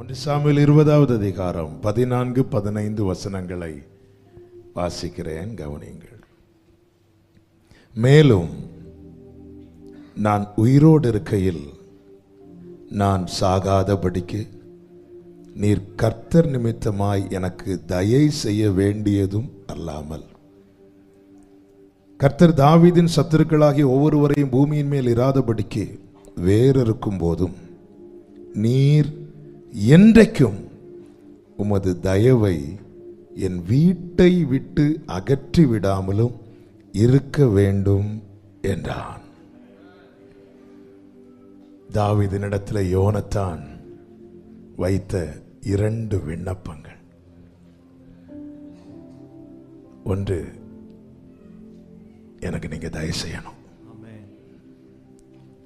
ஒன்று சாமியில் இருபதாவது அதிகாரம் பதினான்கு பதினைந்து வசனங்களை வாசிக்கிறேன். கவனியுங்கள். மேலும் நான் உயிரோடு இருக்கையில் நான் சாகாதபடிக்கு நீர் கர்த்தர் நிமித்தமாய் எனக்கு தயை செய்ய வேண்டியதும் அல்லாமல். கர்த்தர் தாவீதின் சத்துருக்களாகிய ஒவ்வொருவரையும் பூமியின் மேல் இராதபடிக்கு வேறிருக்கும் போதும் நீர் என்றைக்கும் உமது தயவை என் வீட்டை விட்டு அகற்றி விடாமலும் இருக்க வேண்டும் என்றான். தாவீதினிடத்தில் யோனத்தான் வைத்த இரண்டு விண்ணப்பங்கள். ஒன்று எனக்கு நீங்க தயவு செய்யணும்.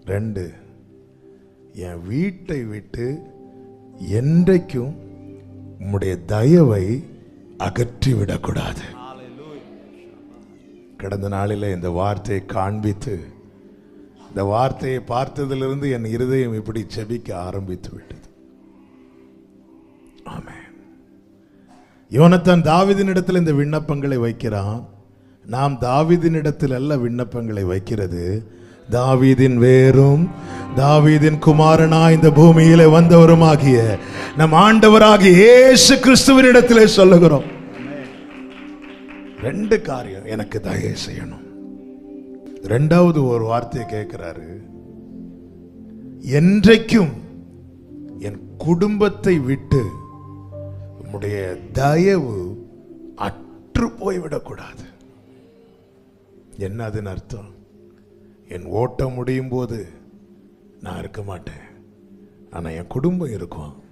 ரெண்டு என் வீட்டை விட்டு என்றைக்கும் உம்முடைய தயவை அகற்றி விடக்கூடாது கடந்த நாளில் இந்த வார்த்தையை காண்பித்து இந்த வார்த்தையை பார்த்ததிலிருந்து என் இருதயம் இப்படி செபிக்க ஆரம்பித்து விட்டது. ஆமே யோனத்தான் தாவிதினிடத்தில் இந்த விண்ணப்பங்களை வைக்கிறான். நாம் தாவீதினிடத்தில் அல்ல விண்ணப்பங்களை வைக்கிறது. தாவீதின் வேரும் தாவீதின் குமாரனா இந்த பூமியில வந்தவருமாகிய நம் ஆண்டவராகிய இயேசு கிறிஸ்துவனிடத்திலே சொல்லுகிறோம். ரெண்டு காரியம் எனக்கு தயவு செய்யணும். ரெண்டாவது ஒரு வார்த்தையை கேட்கிறாரு. என்றைக்கும் என் குடும்பத்தை விட்டு உம்முடைய தயவு அற்று போய்விடக்கூடாது. என்ன அதுன்னு அர்த்தம்? என் ஓட்டம் முடியும் போது நான் இருக்க மாட்டேன். ஆனால் என் குடும்பம் இருக்கும்.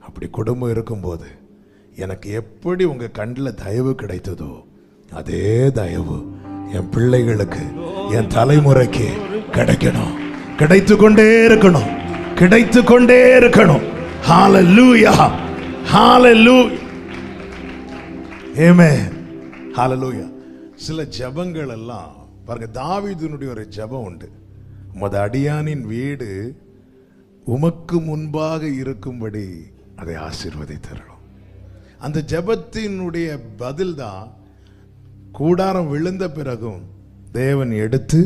அப்படி குடும்பம் இருக்கும்போது எனக்கு எப்படி உங்கள் கண்ணில் தயவு கிடைத்ததோ அதே தயவு என் பிள்ளைகளுக்கு என் தலைமுறைக்கு கிடைக்கணும். கிடைத்து கொண்டே இருக்கணும். கிடைத்து கொண்டே இருக்கணும். லூயா ஏமே ஹால லூயா சில ஜபங்கள் எல்லாம் பாருங்க தாவிதனுடைய ஒரு ஜெபம் உண்டு. உமது அடியானின் வீடு உமக்கு முன்பாக இருக்கும்படி அதை ஆசீர்வதித்தரணும் அந்த ஜெபத்தினுடைய பதில் தான் கூடாரம் விழுந்த பிறகும் தேவன் எடுத்து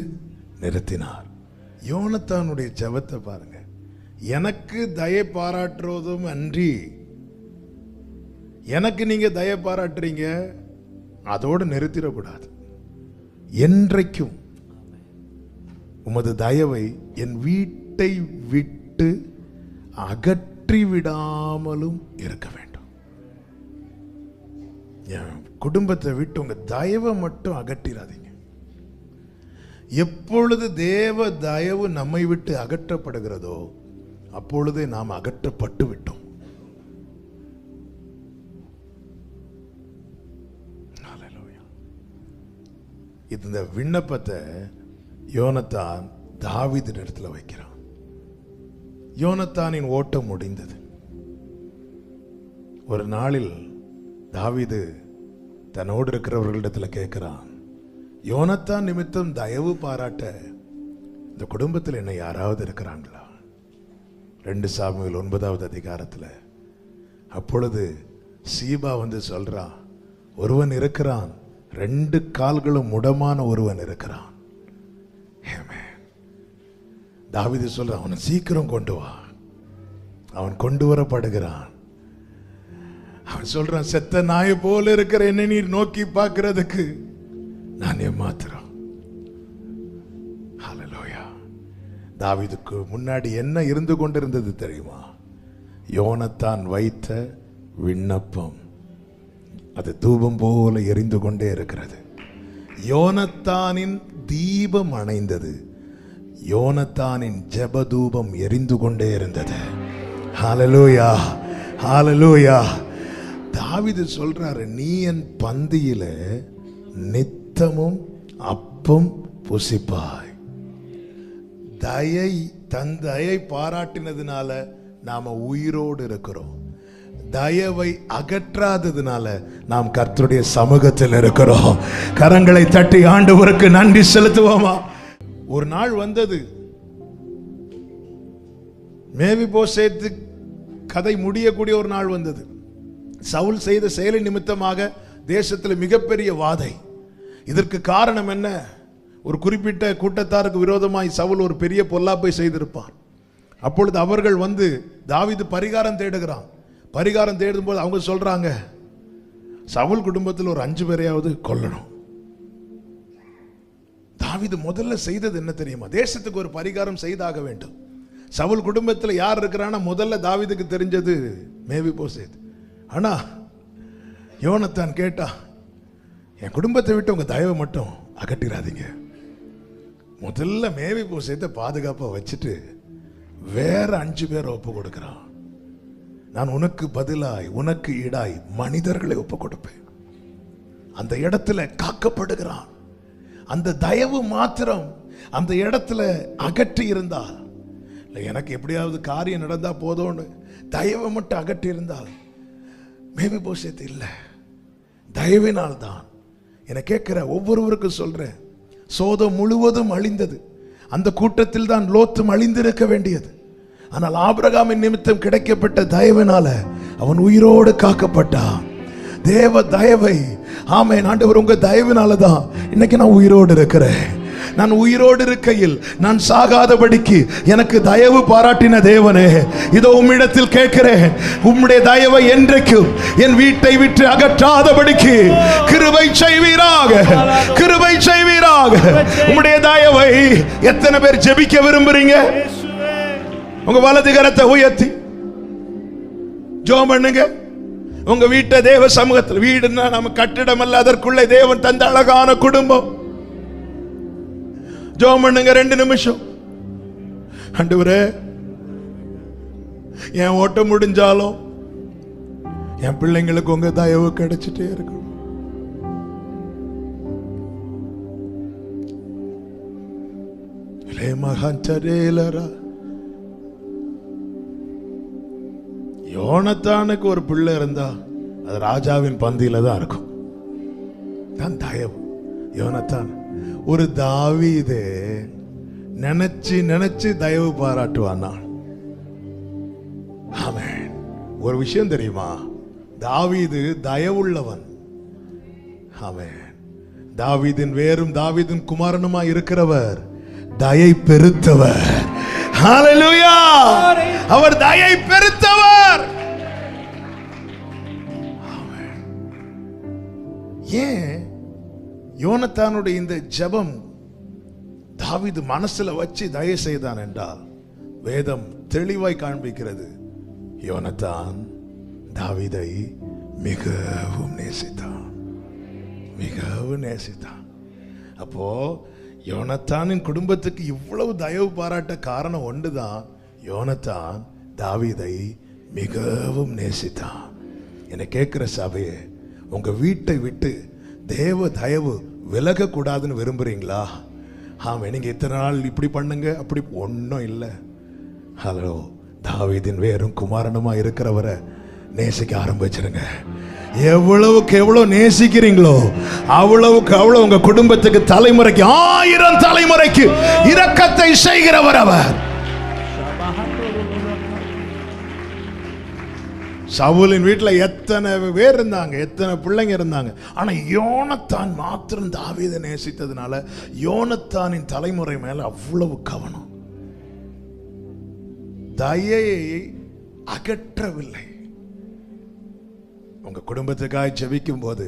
நிறுத்தினார். யோனத்தானுடைய ஜெபத்தை பாருங்க எனக்கு தய பாராட்டுறதும் அன்றி எனக்கு நீங்க தய பாராட்டுறீங்க அதோடு நிறுத்திடக்கூடாது. என்றைக்கும் உமது தயவை என் வீட்டை விட்டு அகற்றி விடாமலும் இருக்க வேண்டும். என் குடும்பத்தை விட்டு உங்கள் தயவை மட்டும் அகற்றிடாதீங்க எப்பொழுது தேவ தயவு நம்மை விட்டு அகற்றப்படுகிறதோ அப்பொழுதே நாம் அகற்றப்பட்டு விட்டோம். இந்த விண்ணப்பத்தை யோனத்தான் தாவீதின் இடத்துல வைக்கிறான். யோனத்தானின் ஓட்டம் முடிந்தது. ஒரு நாளில் தாவிது தன்னோடு இருக்கிறவர்களிடத்தில் கேட்கிறான் யோனத்தான் நிமித்தம் தயவு பாராட்ட இந்த குடும்பத்தில் என்ன யாராவது இருக்கிறாங்களா? ரெண்டு சாமியில் ஒன்பதாவது அதிகாரத்தில் அப்பொழுது சீபா வந்து சொல்றான் ஒருவன் இருக்கிறான் ரெண்டு கால்களும் முடமான ஒருவன் இருக்கிறான். Amen. சொல்ற அவனை சீக்கிரம் கொண்டு வா. அவன் கொண்டு வரப்படுகிறான். அவன் சொல்றான் செத்த நாயை போல இருக்கிற என்ன நீர் நோக்கி பார்க்கறதுக்கு நான் ஏமாத்துறோம். தாவிதுக்கு முன்னாடி என்ன இருந்து கொண்டிருந்தது தெரியுமா? யோனத்தான் வைத்த விண்ணப்பம். அது தூபம் போல எரிந்து கொண்டே இருக்கிறது. யோனத்தானின் தீபம் அணைந்தது. யோனத்தானின் ஜெபதூபம் எரிந்து கொண்டே இருந்தது. ஹாலலூயா ஹாலலூயா தாவிது சொல்றாரு நீ என் பந்தியில நித்தமும் அப்பம் புசிப்பாய். தயை தன் தயை பாராட்டினதுனால நாம உயிரோடு இருக்கிறோம். தயவை அகற்றாததுனால நாம் கர்த்தருடைய சமூகத்தில் இருக்கிறோம். கரங்களை தட்டி ஆண்டவருக்கு நன்றி செலுத்துவோமா? ஒரு நாள் வந்தது. மேவி போசேத்து கதை முடியக்கூடிய ஒரு நாள் வந்தது. சவுல் செய்த செயலை நிமித்தமாக தேசத்தில் மிகப்பெரிய வாதை. இதற்கு காரணம் என்ன? ஒரு குறிப்பிட்ட கூட்டத்தாருக்கு விரோதமாய் சவுல் ஒரு பெரிய பொல்லாப்பை செய்திருப்பான். அப்பொழுது அவர்கள் வந்து தாவிது பரிகாரம் தேடுகிறான். பரிகாரம் தேடும் போது அவங்க சொல்றாங்க சவுல் குடும்பத்தில் ஒரு அஞ்சு பேரையாவது கொல்லணும். தாவிது முதல்ல செய்தது என்ன தெரியுமா? தேசத்துக்கு ஒரு பரிகாரம் செய்தாக வேண்டும். சவுல் குடும்பத்தில் யார் இருக்கிறான்னா முதல்ல தாவீதுக்கு தெரிஞ்சது மேவி போசேத் ஆனா யோனத்தான் கேட்டா என் குடும்பத்தை விட்டு உங்க தயவை மட்டும் அகட்டிடாதீங்க முதல்ல மேவி போசேத்தை பாதுகாப்பாக வச்சுட்டு வேற அஞ்சு பேரை ஒப்பு கொடுக்குறான். நான் உனக்கு பதிலாய் உனக்கு ஈடாய் மனிதர்களை ஒப்பு கொடுப்பேன் அந்த இடத்துல காக்கப்படுகிறான். அந்த தயவு மாத்திரம் அந்த இடத்துல அகற்றி இருந்தால் இல்லை எனக்கு எப்படியாவது காரியம் நடந்தால் போதும்னு தயவை மட்டும் அகற்றி இருந்தால் மேபி போஷத்து இல்லை. தயவினால் தான் என கேட்குற ஒவ்வொருவருக்கும் சொல்கிறேன் சோதம் முழுவதும் அழிந்தது. அந்த கூட்டத்தில் தான் லோத்தும் அழிந்திருக்க வேண்டியது. ஆனால் ஆபிரகாமின் நிமித்தம் கிடைக்கப்பட்ட தயவினால அவன் உயிரோடு காக்கப்பட்டான். தேவ தயவை ஆமே ஆண்டவர் உங்க தயவினால தான் இன்னைக்கு நான் உயிரோடு இருக்கிறேன். நான் உயிரோடு இருக்கையில் நான் சாகாதபடிக்கு எனக்கு தயவு பாராட்டின தேவனே இதோ உம்மிடத்தில் கேட்கிறேன் உம்முடைய தயவை என்றைக்கும் என் வீட்டை விட்டு அகற்றாதபடிக்கு கிருபை செய்வீராக கிருபை செய்வீராக. உம்முடைய தயவை எத்தனை பேர் ஜெபிக்க விரும்புறீங்க? உங்க வலது கரத்தை உயர்த்தி. ஜோம் பண்ணுங்க. உங்க வீட்டை தேவ சமூகத்தில் வீடுன்னா நம்ம கட்டிடம் அல்ல அதற்குள்ளே தேவன் தந்த அழகான குடும்பம். ஜோம் பண்ணுங்க ரெண்டு நிமிஷம். அண்டுவரே என் ஓட்டம் முடிஞ்சாலும் என் பிள்ளைங்களுக்கு உங்க தயவு கிடைச்சிட்டே இருக்கும் மகான் சரேலரா. யோனத்தானுக்கு ஒரு பிள்ளை இருந்தா அது ராஜாவின் பந்தியில தான் இருக்கும். தான் தயவு. யோனத்தான் ஒரு தாவீது நினைச்சு நினைச்சு தயவு பாராட்டுவான் ஆமென். ஒரு விஷயம் தெரியுமா? தாவீது தயவுள்ளவன். ஆமென். தாவீதின் வேரும் தாவீதின் குமாரனுமா இருக்கிறவர் தயை பெருத்தவர். அவர் தயை பெருத்தவர்! ஏன் யோனத்தானுடைய இந்த ஜெபம் தாவிது மனசுல வச்சு தயவு செய்தான் என்றால் வேதம் தெளிவாய் காண்பிக்கிறது. யோனத்தான் தாவீதை மிகவும் நேசித்தான். மிகவும் நேசித்தான். அப்போ யோனத்தானின் குடும்பத்துக்கு இவ்வளவு தயவு பாராட்ட காரணம் ஒன்றுதான். யோனத்தான் தாவீதை மிகவும் நேசித்தான். என்னை கேட்கிற சபையே உங்கள் வீட்டை விட்டு தேவ தயவு விலகக்கூடாதுன்னு விரும்புகிறீங்களா ஆமாம் நீங்கள் இத்தனை நாள் இப்படி பண்ணுங்க அப்படி ஒன்றும் இல்லை. ஹலோ தாவீதின் வேறும் குமாரனுமா இருக்கிறவரை நேசிக்க ஆரம்பிச்சிருங்க. எவ்வளவுக்கு எவ்வளோ நேசிக்கிறீங்களோ அவ்வளவுக்கு அவ்வளோ உங்க குடும்பத்துக்கு தலைமுறைக்கு ஆயிரம் தலைமுறைக்கு இரக்கத்தை செய்கிறவர் அவர். சவுலின் வீட்டில் எத்தனை பேர் இருந்தாங்க எத்தனை பிள்ளைங்க இருந்தாங்க. ஆனால் யோனத்தான் மாத்திரம் தாவீதை நேசித்ததுனால யோனத்தானின் தலைமுறை மேலே அவ்வளவு கவனம். தயையை அகற்றவில்லை. உங்கள் குடும்பத்துக்காய் ஜெபிக்கும் போது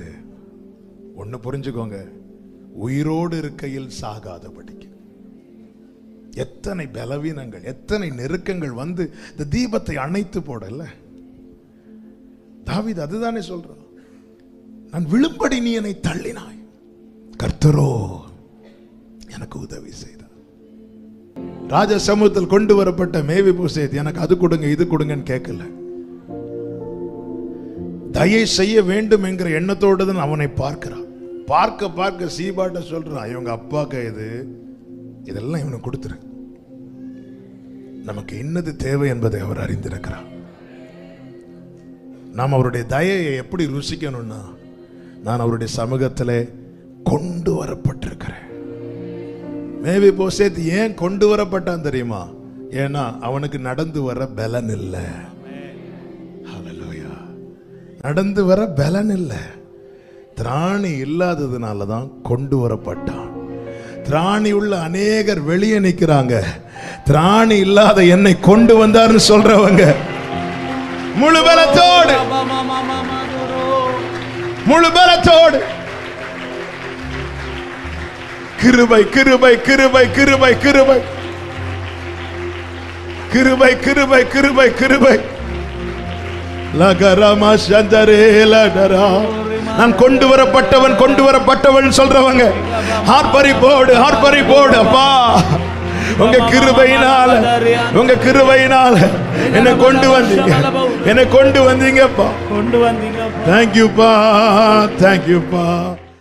ஒன்று புரிஞ்சுக்கோங்க. உயிரோடு இருக்கையில் சாகாதபடிக்கு. எத்தனை பலவீனங்கள் எத்தனை நெருக்கங்கள் வந்து இந்த தீபத்தை அணைத்து போடலை. தாவிது அதுதானே சொல்றான். நான் விழும்படி நீ என்னை தள்ளினாய். கர்த்தரோ எனக்கு உதவி செய்தார் ராஜ சமூகத்தில் கொண்டு வரப்பட்ட மேவி பூசேத் எனக்கு அது கொடுங்க இது கொடுங்கன்னு கேட்கல. தயை செய்ய வேண்டும் என்கிற எண்ணத்தோடு தான் அவனை பார்க்கிறான். பார்க்க பார்க்க சீபாட்ட சொல்றான் இவங்க அப்பாக்கு இது இதெல்லாம் இவனுக்கு கொடுத்துரு. நமக்கு என்னது தேவை என்பதை அவர் அறிந்திருக்கிறார். நாம் அவருடைய தயையை எப்படி ருசிக்கணும்னா நான் அவருடைய சமூகத்தில் கொண்டு வரப்பட்டிருக்கிறேன். மேபி போசேத் ஏன் கொண்டு வரப்பட்டான் தெரியுமா? ஏன்னா அவனுக்கு நடந்து வர பலன் இல்லை. நடந்து வர பலன் இல்லை. திராணி இல்லாததுனால தான் கொண்டு வரப்பட்டான். திராணி உள்ள அநேகர் வெளியே நிற்கிறாங்க. திராணி இல்லாத என்னை கொண்டு வந்தார்னு சொல்றவங்க. முழு பலத்தோடு. முழு பலத்தோடு. கிருபை கிருபை கிருபை கிருபை கிருபை. கிருபை கிருபை கிருபை கிருபை. லகரமா சந்தரே லகரா. நான் கொண்டு வரப்பட்டவன் கொண்டு வரப்பட்டவன் சொல்றவங்க. ஹார்பரி போடு ஹார்பரி போடு அப்பா. உங்க கிருபையினால உங்க கிருபையினால என்னை கொண்டு வந்தீங்க. என்னை கொண்டு வந்தீங்கப்பா. கொண்டு வந்தீங்க தேங்க்யூப்பா தேங்க்யூப்பா